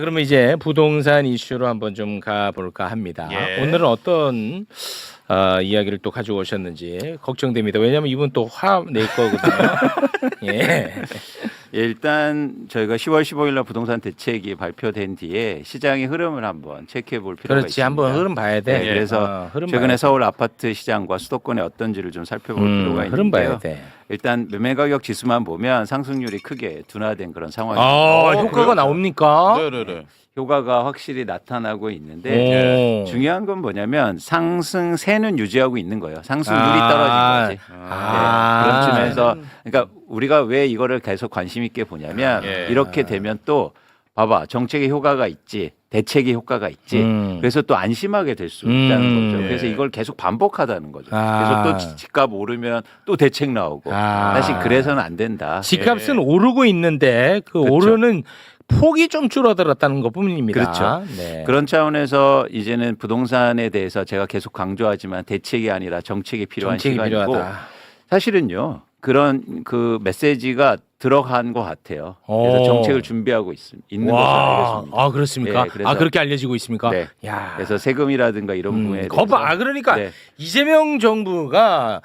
그러면 이제 부동산 이슈로 한번 좀 가볼까 합니다. 예. 오늘은 어떤 어, 이야기를 또 가지고 오셨는지 걱정됩니다. 왜냐하면 이분 또 화 낼 거거든요. 예. 예, 일단 저희가 10월 15일 날 부동산 대책이 발표된 뒤에 시장의 흐름을 한번 체크해 볼 필요가 그렇지 있습니다. 한번 흐름 봐야 돼. 네, 그래서 어, 흐름 최근에 봐야 서울 아파트 시장과 수도권이 어떤지를 좀 살펴볼 음, 필요가 흐름 봐야 있는데요. 돼. 일단 매매 가격 지수만 보면 상승률이 크게 둔화된 그런 상황입니다. 아 어, 효과가 그래요? 나옵니까? 네네네. 효과가 확실히 나타나고 있는데 오. 중요한 건 뭐냐면 상승세는 유지하고 있는 거예요. 상승률이 아. 떨어진 거지. 아. 네, 그런 측면에서 그러니까 우리가 왜 이거를 계속 관심 있게 보냐면 예. 이렇게 되면 또 봐봐 정책의 효과가 있지 대책의 효과가 있지 음. 그래서 또 안심하게 될수 음. 있다는 거죠. 예. 그래서 이걸 계속 반복하다는 거죠. 아. 그래서 또 집값 오르면 또 대책 나오고 아. 사실 그래서는 안 된다. 집값은 예. 오르고 있는데 그 그렇죠. 오르는 폭이 좀 줄어들었다는 것뿐입니다. 그렇죠. 네. 그런 차원에서 이제는 부동산에 대해서 제가 계속 강조하지만 대책이 아니라 정책이 필요한 정책이 시간이고 필요하다. 사실은요 그런 그 메시지가 들어간 것 같아요. 그래서 오. 정책을 준비하고 있, 있는 것으로 와, 알겠습니다. 아 그렇습니까? 예, 그래서- 아 그렇게 알려지고 있습니까? 네. 야, 그래서 세금이라든가 이런 음, 부분에 거봐. 대해서 아 그러니까 네. 이재명 정부가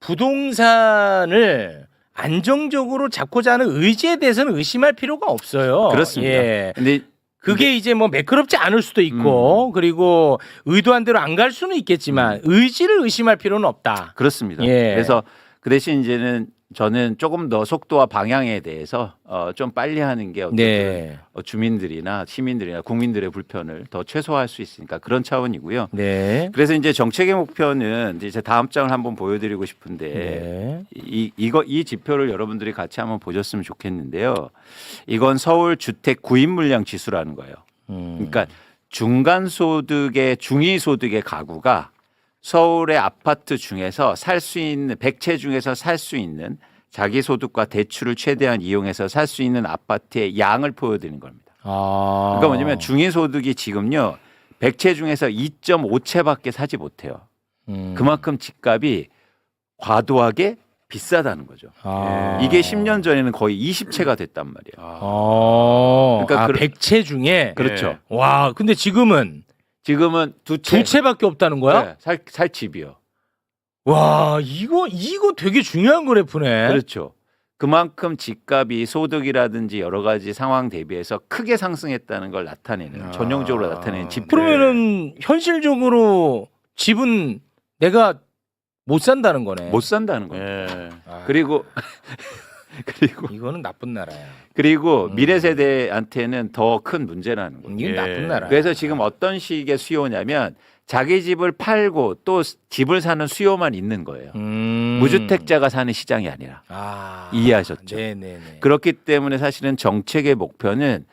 부동산을 안정적으로 잡고자 하는 의지에 대해서는 의심할 필요가 없어요. 그렇습니다. 예. 근데 그게 이제 뭐 매끄럽지 않을 수도 있고 그리고 의도한 대로 안 갈 수는 있겠지만 의지를 의심할 필요는 없다. 그렇습니다. 예. 그래서 그 대신 이제는 저는 조금 더 속도와 방향에 대해서 어, 좀 빨리 하는 게 어떤 네. 어, 주민들이나 시민들이나 국민들의 불편을 더 최소화할 수 있으니까 그런 차원이고요. 네. 그래서 이제 정책의 목표는 이제 다음 장을 한번 보여드리고 싶은데 네. 이 이거 이 지표를 여러분들이 같이 한번 보셨으면 좋겠는데요. 이건 서울 주택 구입 물량 지수라는 거예요. 음. 그러니까 중간 소득의 중위 소득의 가구가 서울의 아파트 중에서 살 수 있는 백채 중에서 살 수 있는 자기 소득과 대출을 최대한 이용해서 살 수 있는 아파트의 양을 보여드리는 겁니다. 아. 그러니까 뭐냐면 중위 소득이 지금요 백채 중에서 2.5채밖에 사지 못해요. 음. 그만큼 집값이 과도하게 비싸다는 거죠. 아. 이게 10년 전에는 거의 20채가 됐단 말이에요. 아, 어. 그러니까 아, 그런- 백채 중에 그렇죠. 와, 근데 지금은 지금은 두 채. 두 채밖에 없다는 거야? 네, 살, 살 집이요. 와, 이거 이거 되게 중요한 그래프네. 그렇죠. 그만큼 집값이 소득이라든지 여러 가지 상황 대비해서 크게 상승했다는 걸 나타내는 아. 전형적으로 나타내는 지표. 그러면은 현실적으로 집은 내가 못 산다는 거네. 못 산다는 거예요. 예. 그리고 그리고 이거는 나쁜 나라야. 그리고 음. 미래 세대한테는 더 큰 문제라는 거예요. 예. 나쁜 나라. 그래서 지금 어떤 식의 수요냐면 자기 집을 팔고 또 집을 사는 수요만 있는 거예요. 음. 무주택자가 사는 시장이 아니라. 아, 이해하셨죠? 네네네. 그렇기 때문에 사실은 정책의 목표는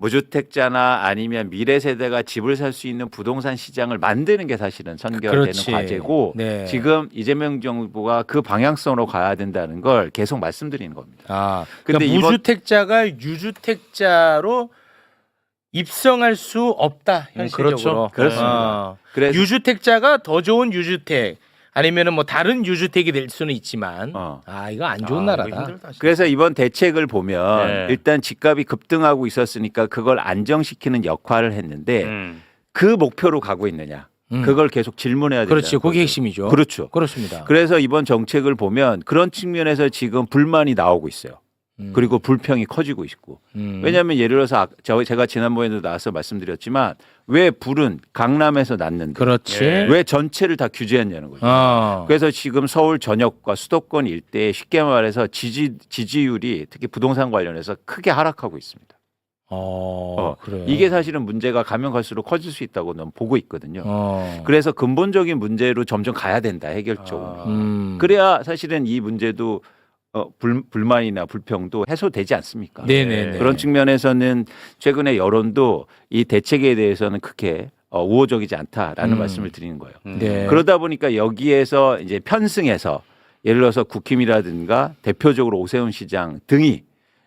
무주택자나 아니면 미래 세대가 집을 살 수 있는 부동산 시장을 만드는 게 사실은 선결되는 그렇지. 과제고 네. 지금 이재명 정부가 그 방향성으로 가야 된다는 걸 계속 말씀드리는 겁니다. 아, 근데 근데 이번- 무주택자가 유주택자로 입성할 수 없다 현실적으로. 그렇죠. 그렇습니다. 아, 그래서 유주택자가 더 좋은 유주택 아니면은 뭐 다른 유주택이 될 수는 있지만 어. 아 이거 안 좋은 아, 이거 나라다. 힘들다, 진짜. 그래서 이번 대책을 보면 네. 일단 집값이 급등하고 있었으니까 그걸 안정시키는 역할을 했는데 음. 그 목표로 가고 있느냐 음. 그걸 계속 질문해야 된다. 그렇지, 그게 핵심이죠. 그렇죠. 그렇습니다. 그래서 이번 정책을 보면 그런 측면에서 지금 불만이 나오고 있어요. 음. 그리고 불평이 커지고 있고. 음. 왜냐하면 예를 들어서 아- 저- 제가 지난번에도 나와서 말씀드렸지만 왜 불은 강남에서 났는데 그렇지. 예. 왜 전체를 다 규제했냐는 거죠. 어. 그래서 지금 서울 전역과 수도권 일대에 쉽게 말해서 지지 지지율이 특히 부동산 관련해서 크게 하락하고 있습니다. 어, 어, 그래. 이게 사실은 문제가 가면 갈수록 커질 수 있다고 는 보고 있거든요. 어. 그래서 근본적인 문제로 점점 가야 된다 해결적으로. 아. 음. 그래야 사실은 이 문제도 어, 불, 불만이나 불평도 해소되지 않습니까? 네네네. 그런 측면에서는 최근에 여론도 이 대책에 대해서는 크게 어, 우호적이지 않다라는 음. 말씀을 드리는 거예요. 음. 네. 그러다 보니까 여기에서 이제 편승해서 예를 들어서 국힘이라든가 대표적으로 오세훈 시장 등이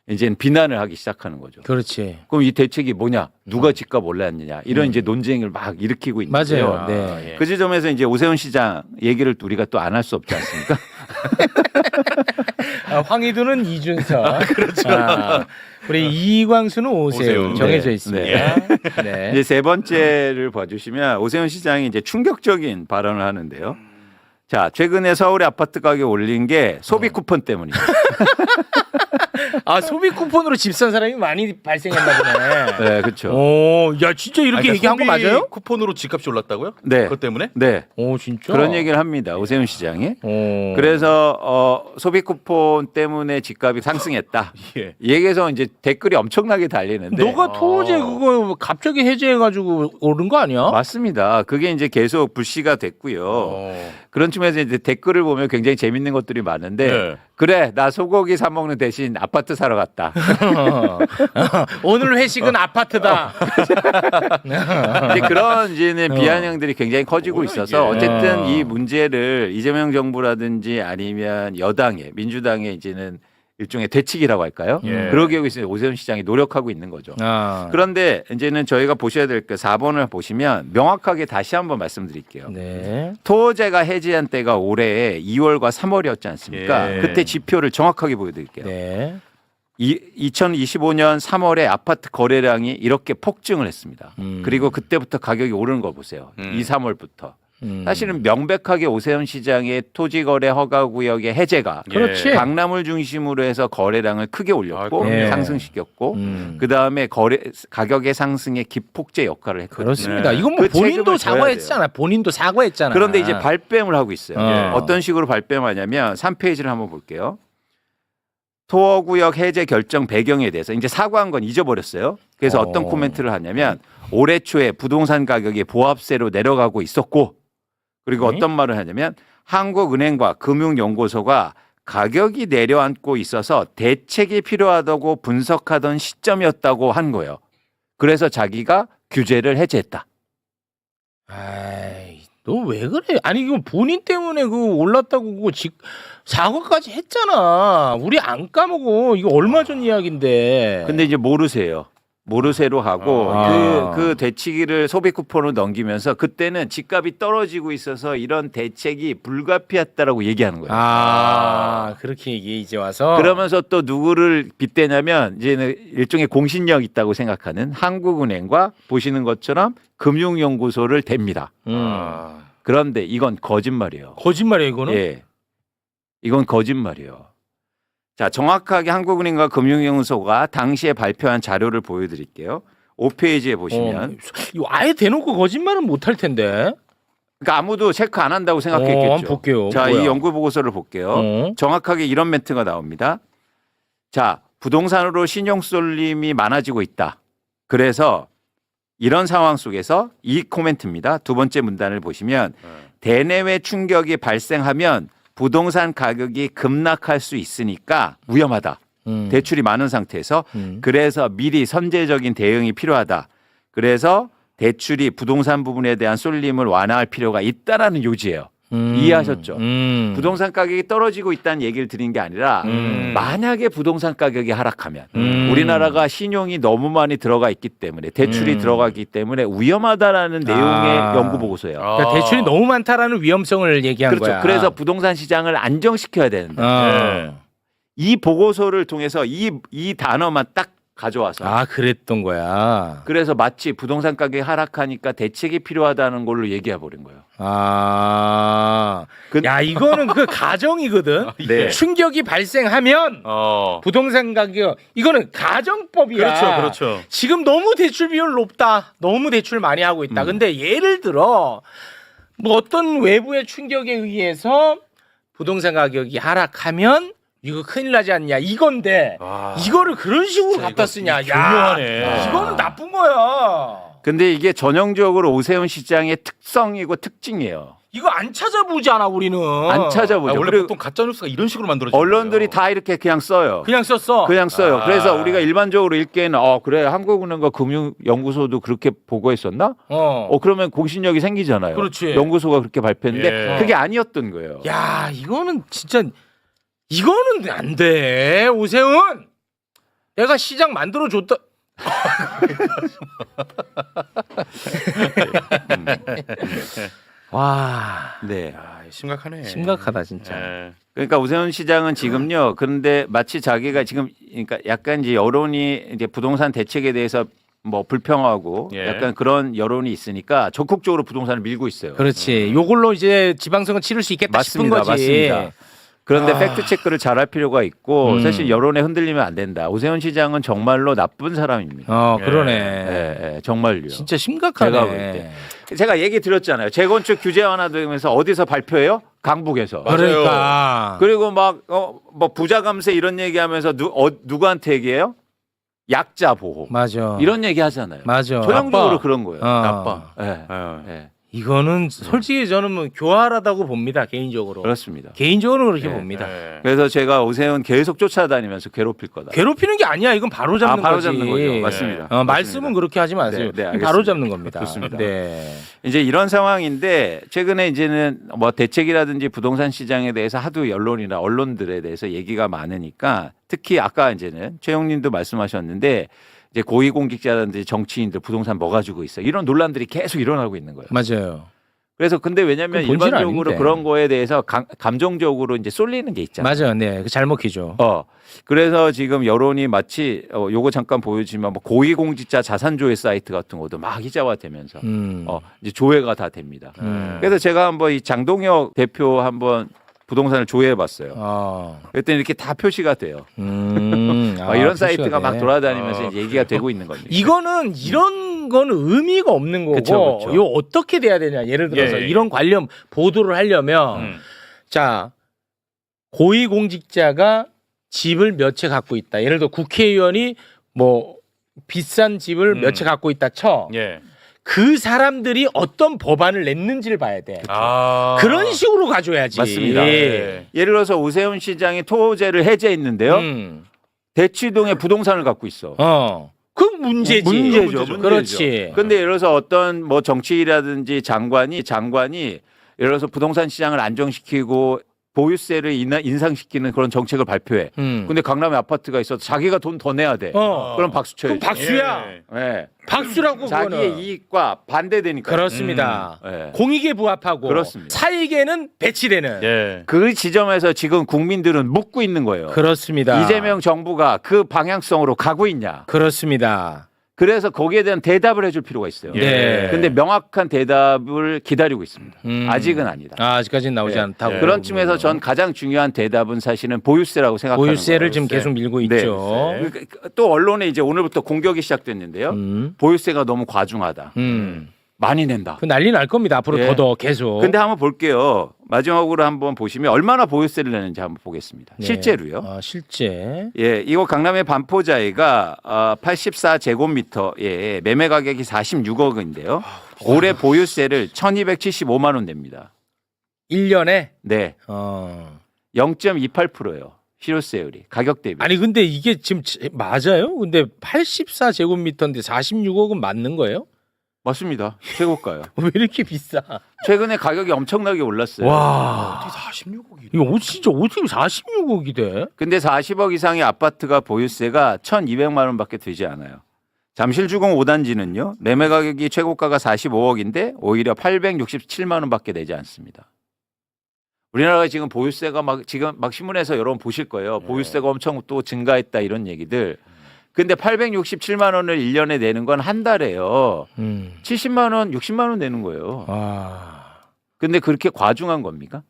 이제 비난을 하기 시작하는 거죠. 그렇지. 그럼 이 대책이 뭐냐? 누가 집값 올랐느냐? 이런 음. 이제 논쟁을 막 일으키고 있는데요. 맞아요. 아, 네. 예. 그 지점에서 이제 오세훈 시장 얘기를 우리가 또 안 할 수 없지 않습니까? 아, 황희도는 이준석. 그렇죠. 우리 이광수는 오세훈 오세훈. 정해져 네. 있습니다. 네. 이제 세 번째를 봐주시면 오세훈 시장이 이제 충격적인 발언을 하는데요. 자, 최근에 서울의 아파트 가격 올린 게 소비 쿠폰 때문이죠. 아 소비 쿠폰으로 집 산 사람이 많이 발생했나 보네. 네, 그렇죠. 오, 야 진짜 이렇게 아니, 얘기한 거 소비 맞아요? 쿠폰으로 집값이 올랐다고요? 네, 그것 때문에? 네, 오 진짜. 그런 얘기를 합니다. 오세훈 시장이. 오. 그래서 어, 소비 쿠폰 때문에 집값이 상승했다. 예. 이 얘기에서 이제 댓글이 엄청나게 달리는데 너가 토제 아. 그거 갑자기 해제해가지고 오른 거 아니야? 맞습니다. 그게 이제 계속 불씨가 됐고요. 어. 그런 측면에서 이제 댓글을 보면 굉장히 재밌는 것들이 많은데 네. 그래 나 소고기 사 먹는 대신 아파트 사러 갔다. 오늘 회식은 아파트다. 이제 그런 이제 는 비아냥들이 굉장히 커지고 있어서. 어쨌든 어. 이 문제를 이재명 정부라든지 아니면 여당의 민주당의 이제는 일종의 대책이라고 할까요? 예. 그러기 위해서 오세훈 시장이 노력하고 있는 거죠. 아. 그런데 이제는 저희가 보셔야 될 게 4번을 보시면 명확하게 다시 한번 말씀드릴게요. 네. 토제가 해지한 때가 올해 2월과 3월이었지 않습니까? 예. 그때 지표를 정확하게 보여드릴게요. 네. 이, 2025년 3월에 아파트 거래량이 이렇게 폭증을 했습니다. 음. 그리고 그때부터 가격이 오르는 거 보세요. 음. 2, 3월부터. 음. 사실은 명백하게 오세훈 시장의 토지 거래 허가 구역의 해제가 예. 그렇지. 강남을 중심으로 해서 거래량을 크게 올렸고 아. 상승시켰고 음. 그 다음에 거래 가격의 상승의 기폭제 역할을 했거든요. 그렇습니다. 네. 이건 뭐 그 본인도 책임을 져야 사과했잖아. 본인도 사과했잖아. 그런데 이제 발뺌을 하고 있어요. 어. 어떤 식으로 발뺌하냐면 3페이지를 한번 볼게요. 토어구역 해제 결정 배경에 대해서 이제 사과한 건 잊어버렸어요. 그래서 어. 어. 떤 코멘트를 하냐면 올해 초에 부동산 가격이 보합세로 내려가고 있었고 그리고 네? 어떤 말을 하냐면 한국은행과 금융연구소가 가격이 내려앉고 있어서 대책이 필요하다고 분석하던 시점이었다고 한 거예요. 그래서 자기가 규제를 해제했다. 아이, 너 왜 그래? 아니 이건 본인 때문에 그 올랐다고 그거 직 사과까지 했잖아. 우리 안 까먹어. 이거 얼마 전 이야기인데. 근데 이제 모르세요. 모르세로 하고 아. 그, 그 대치기를 소비 쿠폰으로 넘기면서 그때는 집값이 떨어지고 있어서 이런 대책이 불가피했다라고 얘기하는 거예요. 아, 그렇게 얘기 이제 와서 그러면서 또 누구를 빗대냐면 이제는 일종의 공신력 있다고 생각하는 한국은행과 보시는 것처럼 금융연구소를 댑니다. 음. 아. 그런데 이건 거짓말이에요. 거짓말이야 이거는. 예. 이건 거짓말이에요. 자, 정확하게 한국은행과 금융연구소가 당시에 발표한 자료를 보여드릴게요. 5페이지에 보시면 어, 이거 아예 대놓고 거짓말은 못 할 텐데. 그러니까 아무도 체크 안 한다고 어, 생각했겠죠. 한번 볼게요. 자, 뭐야? 이 연구 보고서를 볼게요. 어. 정확하게 이런 멘트가 나옵니다. 자, 부동산으로 신용 쏠림이 많아지고 있다. 그래서 이런 상황 속에서 이 코멘트입니다. 두 번째 문단을 보시면 네. 대내외 충격이 발생하면 부동산 가격이 급락할 수 있으니까 위험하다. 음. 대출이 많은 상태에서 음. 그래서 미리 선제적인 대응이 필요하다. 그래서 대출이 부동산 부분에 대한 쏠림을 완화할 필요가 있다라는 요지예요. 음. 이해하셨죠? 음. 부동산 가격이 떨어지고 있다는 얘기를 드린 게 아니라 음. 만약에 부동산 가격이 하락하면 음. 우리나라가 신용이 너무 많이 들어가 있기 때문에 대출이 음. 들어가기 때문에 위험하다라는 내용의 아. 연구 보고서예요. 그러니까 대출이 너무 많다라는 위험성을 얘기한 그렇죠. 거야. 그래서 부동산 시장을 안정시켜야 되는데 어. 이 보고서를 통해서 이, 이 단어만 딱 가져와서 아 그랬던 거야. 그래서 마치 부동산 가격이 하락하니까 대책이 필요하다는 걸로 얘기해 버린 거예요. 아, 그- 야 이거는 그 가정이거든. 네. 충격이 발생하면 어. 부동산 가격 이거는 가정법이야. 그렇죠, 그렇죠. 지금 너무 대출 비율 높다. 너무 대출 많이 하고 있다. 음. 근데 예를 들어 뭐 어떤 외부의 충격에 의해서 부동산 가격이 하락하면 이거 큰일 나지 않냐 이건데 아. 이거를 그런 식으로 갖다 쓰냐. 이게 교묘하네. 야, 이거는 나쁜 거야. 근데 이게 전형적으로 오세훈 시장의 특성이고 특징이에요. 이거 안 찾아보잖아 우리는. 안 찾아보죠. 아, 원래 그리고 보통 가짜 뉴스가 이런 식으로 만들어져. 언론들이 다 이렇게 그냥 써요. 그냥 썼어. 그냥 써요. 아. 그래서 우리가 일반적으로 읽기에는 어 그래 한국은행과 금융연구소도 그렇게 보고했었나? 어. 어 그러면 공신력이 생기잖아요. 그렇지. 연구소가 그렇게 발표했는데 예. 그게 아니었던 거예요. 야 이거는 진짜 이거는 안 돼. 오세훈. 내가 시장 만들어 줬다. 와 네. 아, 심각하네. 심각하다 진짜. 예. 그러니까 오세훈 시장은 지금요. 그런데 마치 자기가 지금 그러니까 약간 이제 여론이 이제 부동산 대책에 대해서 뭐 불평하고 예. 약간 그런 여론이 있으니까 적극적으로 부동산을 밀고 있어요. 그렇지. 요걸로 이제 지방선거 치를 수 있겠다 맞습니다. 싶은 거지. 맞습니다. 그런데 아. 팩트 체크를 잘할 필요가 있고 음. 사실 여론에 흔들리면 안 된다. 오세훈 시장은 정말로 나쁜 사람입니다. 어 그러네. 예, 예, 정말요. 진짜 심각하네. 제가 볼 때. 제가 얘기 드렸잖아요. 재건축 규제 완화 되면서 어디서 발표해요? 강북에서. 그러니까. 그리고 막뭐 부자 감세 이런 얘기 하면서 누 어, 누구한테 얘기해요? 약자 보호. 맞아. 이런 얘기 하잖아요. 맞아. 전형적으로 나빠. 그런 거예요. 어. 나빠. 예. 어. 예. 이거는 솔직히 저는 뭐 교활하다고 봅니다 개인적으로. 그렇습니다. 개인적으로 그렇게 예. 봅니다. 예. 그래서 제가 오세훈 계속 쫓아다니면서 괴롭힐 거다. 괴롭히는 게 아니야. 이건 바로 잡는 아, 바로 거지. 잡는 거죠. 맞습니다. 어, 맞습니다. 말씀은 그렇게 하지 마세요. 네, 네. 바로 잡는 겁니다. 좋습니다. 네. 이제 이런 상황인데 최근에 이제는 뭐 대책이라든지 부동산 시장에 대해서 하도 언론이나 언론들에 대해서 얘기가 많으니까 특히 아까 이제는 최영님도 말씀하셨는데 이제 고위공직자라든지 정치인들 부동산 뭐 가지고 있어 이런 논란들이 계속 일어나고 있는 거예요. 맞아요. 그래서 근데 본질 일반적으로 아닌데. 그런 거에 대해서 감, 감정적으로 이제 쏠리는 게 있잖아요. 맞아요. 네. 잘 먹히죠. 어. 그래서 지금 여론이 마치 어, 요거 잠깐 보여주면 뭐 고위공직자 자산조회 사이트 같은 것도 막 기자화 되면서 음. 어, 이제 조회가 다 됩니다. 음. 그래서 제가 한번 이 장동혁 대표 한번 부동산을 조회해 봤어요. 어. 그랬더니 이렇게 다 표시가 돼요. 음. 막 이런 표시가 사이트가 막 돼. 돌아다니면서 어. 이제 얘기가 되고 있는 겁니다. 이거는 이런 거는 의미가 없는 거고 그쵸, 그쵸. 이거 어떻게 돼야 되냐 예를 들어서 예, 예. 이런 관련 보도를 하려면 음. 자 고위공직자가 집을 몇 채 갖고 있다 예를 들어 국회의원이 뭐 비싼 집을 음. 몇채 갖고 있다 쳐 그 예. 사람들이 어떤 법안을 냈는지를 봐야 돼 아. 그런 식으로 가져야지 맞습니다. 예. 예를 들어서 오세훈 시장이 토제를 해제했는데요. 음. 대치동에 부동산을 갖고 있어. 어 그 문제지 문제죠, 문제죠. 그렇지 근데 예를 들어서 어떤 뭐 정치인이라든지 장관이 장관이 예를 들어서 부동산 시장을 안정시키고 보유세를 인하, 인상시키는 그런 정책을 발표해. 음. 근데 강남에 아파트가 있어서 자기가 돈 더 내야 돼. 어. 그럼 박수 쳐야지. 그럼 박수야 예. 예. 박수라고 자기의 그거는. 이익과 반대되니까. 그렇습니다. 예. 공익에 부합하고 그렇습니다. 사익에는 배치되는 예. 그 지점에서 지금 국민들은 묻고 있는 거예요. 그렇습니다. 이재명 정부가 그 방향성으로 가고 있냐. 그렇습니다. 그래서 거기에 대한 대답을 해줄 필요가 있어요. 예. 네. 근데 명확한 대답을 기다리고 있습니다. 음. 아직은 아니다. 아, 아직까지는 나오지 예. 않다고. 예. 그런 측면에서 전 가장 중요한 대답은 사실은 보유세라고 생각하는 보유세를 거예요. 지금 계속 밀고 네. 있죠. 네. 그- 또 언론에 이제 오늘부터 공격이 시작됐는데요. 음. 보유세가 너무 과중하다. 음. 많이 낸다. 그 난리 날 겁니다. 앞으로 예. 더더 계속. 근데 한번 볼게요. 마지막으로 한번 보시면 얼마나 보유세를 내는지 한번 보겠습니다. 네. 실제로요. 아, 실제. 예, 이거 강남의 반포자이가 어, 84제곱미터에 매매 가격이 46억인데요. 올해 보유세를 1,275만 원 냅니다. 1년에 네, 어. 0.28%예요. 실효세율이 가격 대비. 아니 근데 이게 지금 제- 맞아요? 근데 84제곱미터인데 46억은 맞는 거예요? 맞습니다. 최고가요. 왜 이렇게 비싸? 최근에 가격이 엄청나게 올랐어요. 와. 어떻게 46억이? 이거 어- 진짜 어떻게 46억이 돼? 근데 40억 이상의 아파트가 보유세가 1,200만 원밖에 되지 않아요. 잠실주공 5단지는요. 매매 가격이 최고가가 45억인데 오히려 867만 원밖에 내지 않습니다. 우리나라가 지금 보유세가 막 지금 막 신문에서 여러분 보실 거예요. 네. 보유세가 엄청 또 증가했다 이런 얘기들. 근데 867만 원을 1년에 내는 건 한 달에요. 음. 70만 원, 60만 원 내는 거예요. 아. 근데 그렇게 과중한 겁니까?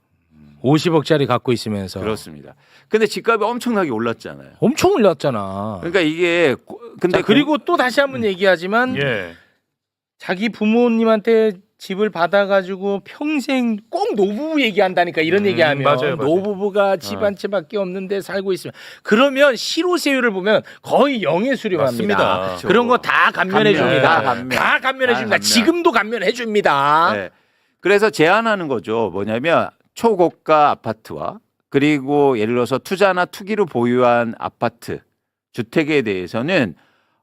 50억짜리 갖고 있으면서 그렇습니다. 근데 집값이 엄청나게 올랐잖아요. 엄청 올랐잖아. 그러니까 이게 고- 근데 자, 그리고 또 다시 한번 얘기하지만 예. 자기 부모님한테 집을 받아가지고 평생 꼭 노부부 얘기한다니까 이런 음, 얘기하면 맞아요, 맞아요. 노부부가 집 한 채밖에 없는데 살고 있으면 그러면 실효세율을 보면 거의 영에 수렴합니다. 맞습니다. 그런 거 다 감면해 감면, 줍니다. 다 감면. 다 감면해 다 줍니다. 감면. 지금도 감면해 줍니다. 네. 그래서 제안하는 거죠. 뭐냐면 초고가 아파트와 그리고 예를 들어서 투자나 투기로 보유한 아파트 주택에 대해서는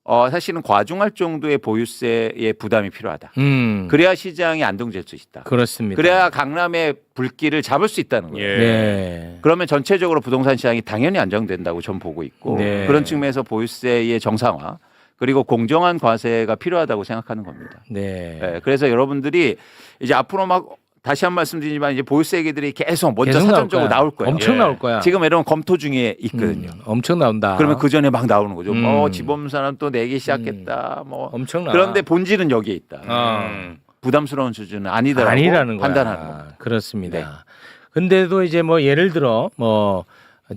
어 사실은 과중할 정도의 보유세의 부담이 필요하다. 음, 그래야 시장이 안정될 수 있다. 그렇습니다. 그래야 강남의 불길을 잡을 수 있다는 거예요. 예. 네. 그러면 전체적으로 부동산 시장이 당연히 안정된다고 전 보고 있고 네. 그런 측면에서 보유세의 정상화 그리고 공정한 과세가 필요하다고 생각하는 겁니다. 네. 예, 그래서 여러분들이 이제 앞으로 막 다시 한번 말씀드리지만 이제 보유세 얘기들이 계속 먼저 계속 나올 사전적으로 거야. 나올 거예요. 엄청 예. 나올 거야. 지금 이런 검토 중에 있거든요. 음, 엄청 나온다. 그러면 그 전에 막 나오는 거죠. 음. 뭐 지범 사람 또 내기 시작했다. 뭐 엄청 나. 그런데 본질은 여기에 있다. 어. 음. 부담스러운 수준은 아니다라고 아니라는 거야. 판단하는 겁니다. 그렇습니다. 네. 근데도 이제 뭐 예를 들어 뭐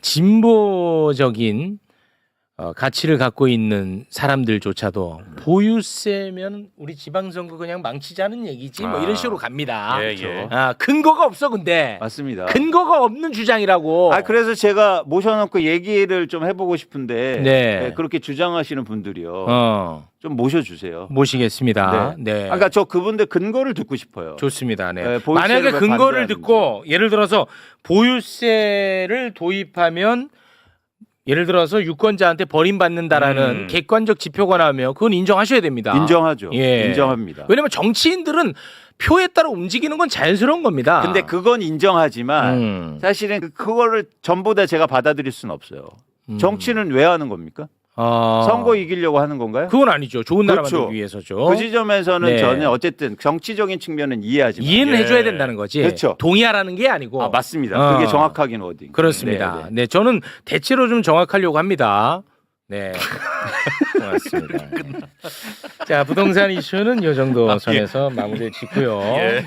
진보적인 어, 가치를 갖고 있는 사람들조차도 보유세면 우리 지방선거 그냥 망치자는 얘기지 뭐 아. 이런 식으로 갑니다. 예, 그렇죠. 예. 아 근거가 없어 근데 맞습니다. 근거가 없는 주장이라고. 아 그래서 제가 모셔놓고 얘기를 좀 해보고 싶은데 네. 네, 그렇게 주장하시는 분들이요 어 좀 모셔주세요. 모시겠습니다. 네. 아까 그러니까 저 그분들 근거를 듣고 싶어요. 좋습니다. 네. 네, 보유세를 만약에 왜 근거를 반대하는지. 듣고 예를 들어서 보유세를 도입하면 예를 들어서 유권자한테 버림받는다라는 음. 객관적 지표가 나오면 그건 인정하셔야 됩니다. 인정하죠. 예. 인정합니다. 왜냐면 정치인들은 표에 따라 움직이는 건 자연스러운 겁니다. 근데 그건 인정하지만 음. 사실은 그- 그거를 전부 다 제가 받아들일 수는 없어요. 음. 정치는 왜 하는 겁니까? 어. 선거 이기려고 하는 건가요? 그건 아니죠. 좋은 나라 그렇죠. 만들기 위해서죠. 그 지점에서는 네. 저는 어쨌든 정치적인 측면은 이해하지만 이해는 예. 해줘야 된다는 거지. 그렇죠. 동의하라는 게 아니고. 아 맞습니다. 어. 그게 정확하긴 어디. 그렇습니다. 네, 네, 네. 저는 대체로 좀 정확하려고 합니다. 네. 고맙습니다. 자, 부동산 이슈는 이 정도 아, 예. 선에서 마무리 짓고요. 예.